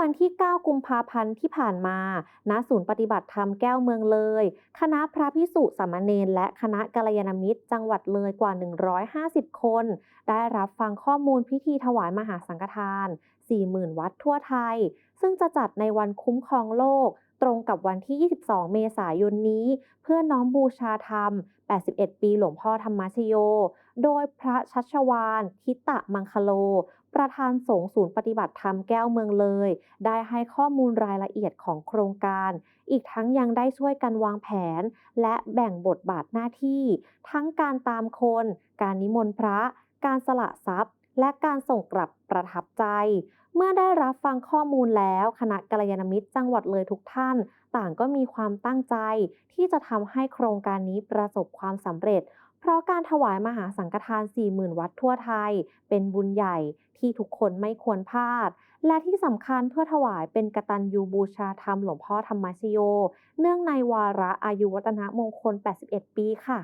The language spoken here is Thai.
วันที่ 9 กุมภาพันธ์ที่ผ่านมา ณ ศูนย์ปฏิบัติธรรมแก้วเมืองเลย คณะพระพิสุสามเณรและคณะกัลยาณมิตร จังหวัดเลยกว่า 150 คน ได้รับฟังข้อมูลพิธีถวายมหาสังฆทาน 40,000 วัดทั่วไทย ซึ่งจะจัดในวันคุ้มครองโลก ตรงกับวันที่ 22 เมษายนนี้ เพื่อน้อมบูชาธรรม 81 ปีหลวงพ่อธรรมชโย โดยพระชัชวาลทิตะมังคโล ประธานสงฆ์ศูนย์ปฏิบัติธรรมแก้วเมืองเลย ได้ให้ข้อมูลรายละเอียดของโครงการ อีกทั้งยังได้ช่วยกันวางแผน และแบ่งบทบาทหน้าที่ ทั้งการตามคน การนิมนต์พระ การสละทรัพย์ และการส่งกลับประทับใจ เมื่อได้รับฟังข้อมูลแล้วคณะกัลยาณมิตรจังหวัดเลยทุกท่าน ต่างก็มีความตั้งใจ ที่จะทำให้โครงการนี้ประสบความสำเร็จ เพราะการถวายมหาสังฆทาน 40,000 วัดทั่วไทย เป็นบุญใหญ่ที่ทุกคนไม่ควรพลาด และที่สำคัญเพื่อถวายเป็นกตัญญูบูชาธรรมหลวงพ่อธรรมชโย เนื่องในวาระอายุวัฒนมงคล 81 ปีค่ะ